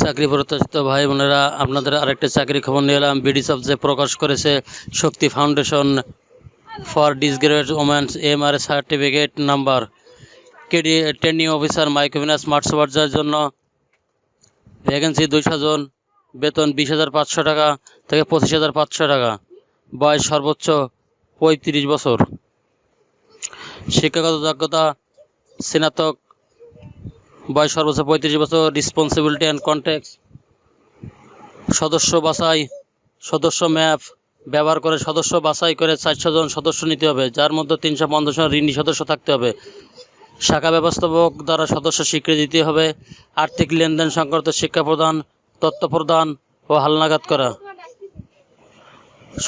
চাকরি প্রত্যাশিত ভাই বোনেরা, আপনাদের আরেকটা চাকরি খবর নিয়ে এলাম। বিডি যে প্রকাশ করেছে, Shakti foundation for ডিসগ্রেড women's M R certificate number. KD, training officer microfinance smart সুপারজার জন্য। ভ্যাকেন্সি দুইশো জন, বেতন বিশ হাজার পাঁচশো টাকা থেকে পঁচিশ হাজার পাঁচশো টাকা। বয়স সর্বোচ্চ পঁয়ত্রিশ বছর। শিক্ষাগত যোগ্যতা স্নাতক বয়স সর্বোচ্চ পঁয়ত্রিশ বছর রেসপন্সিবিলিটি অ্যান্ড কন্ট্যাক্ট সদস্য বাছাই, সদস্য ম্যাপ, ব্যবহার করে সদস্য বাছাই করে চারশো জন সদস্য নিতে হবে, যার মধ্যে তিনশো পঞ্চাশ জন ঋণী সদস্য থাকতে হবে। শাখা ব্যবস্থাপক দ্বারা সদস্য স্বীকৃতি দিতে হবে, আর্থিক লেনদেন সংক্রান্ত শিক্ষা প্রদান, তথ্য প্রদান ও হালনাগাদ করা।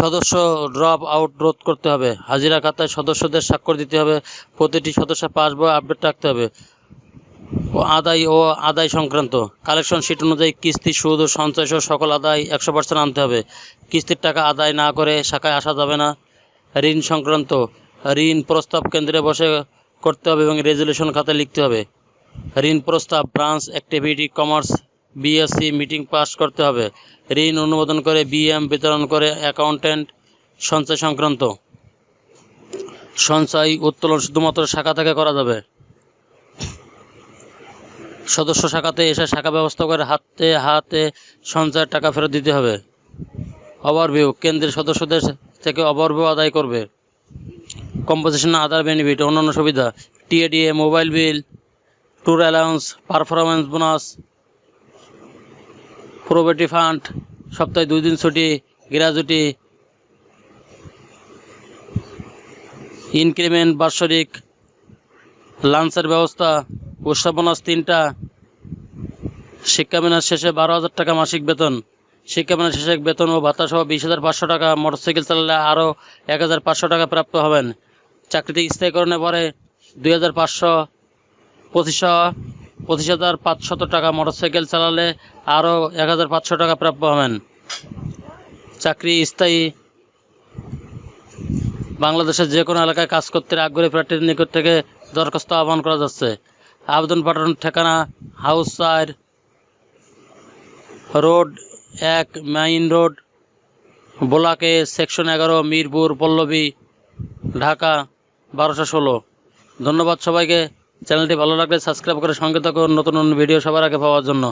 সদস্য ড্রপ আউট রোধ করতে হবে, হাজিরা খাতায় সদস্যদের স্বাক্ষর দিতে হবে, প্রতিটি সদস্য পাসবই আপডেট রাখতে হবে। আদায় ও আদায় সংক্রান্ত কালেকশন শিট অনুযায়ী কিস্তি, সুদ ও সঞ্চয় সহ সকল আদায় একশো পার্সেন্ট আনতে হবে। কিস্তির টাকা আদায় না করে শাখায় আসা যাবে না। ঋণ সংক্রান্ত ঋণ প্রস্তাব কেন্দ্রে বসে করতে হবে এবং রেজুলেশন খাতায় লিখতে হবে। ঋণ প্রস্তাব, branch activity, commerce, BSc meeting pass করতে হবে। ঋণ অনুমোদন করে বিএম বিতরণ করে অ্যাকাউন্ট্যান্ট সঞ্চয় সংক্রান্ত। সঞ্চয় উত্তোলন শুধুমাত্র শাখা থেকে করা যাবে। সদস্য শাখাতে এসে শাখা ব্যবস্থা করে হাতে হাতে সঞ্চয়ের টাকা ফেরত দিতে হবে। ওভারভিউ, কেন্দ্রের সদস্যদের থেকে ওভারভিউ আদায় করবে। কম্পোজিশন, আদার বেনিফিট, অন্যান্য সুবিধা, TADA, mobile bill, tour allowance performance bonus provident fund, সপ্তাহে দুই দিন ছুটি গ্র্যাজুটি ইনক্রিমেন্ট বাৎসরিক লাঞ্চের ব্যবস্থা উৎসব বোনাস তিনটা। শিক্ষা মেয়াদ শেষে বারো হাজার টাকা মাসিক বেতন। শিক্ষা মেয়াদ শেষে বেতন ও ভাতা সহ বিশ হাজার পাঁচশো টাকা। মোটরসাইকেল চালালে আরও এক হাজার পাঁচশো টাকা প্রাপ্ত হবেন। চাকরিতে স্থায়ীকরণের পরে দুই হাজার পাঁচশো, পঁচিশশো, পঁচিশ হাজার পাঁচশত টাকা মোটরসাইকেল চালালে আরও এক হাজার পাঁচশো টাকা প্রাপ্য হবেন। চাকরি স্থায়ী। বাংলাদেশের যে কোনো এলাকায় কাজ করতে আগ্রহী প্রার্থীর নিকট থেকে দরখাস্ত আহ্বান করা যাচ্ছে। আবেদন পাঠানোর ঠিকানা হাউস চার রোড এক মাইন রোড, বোলাকে সেকশন এগারো, মিরপুর, পল্লবী, ঢাকা, বারোশো ষোলো। ধন্যবাদ সবাইকে। চ্যানেলটি ভালো লাগলে সাবস্ক্রাইব করে সঙ্গে থাকুন। নতুন নতুন ভিডিও সবার আগে পাওয়ার জন্য।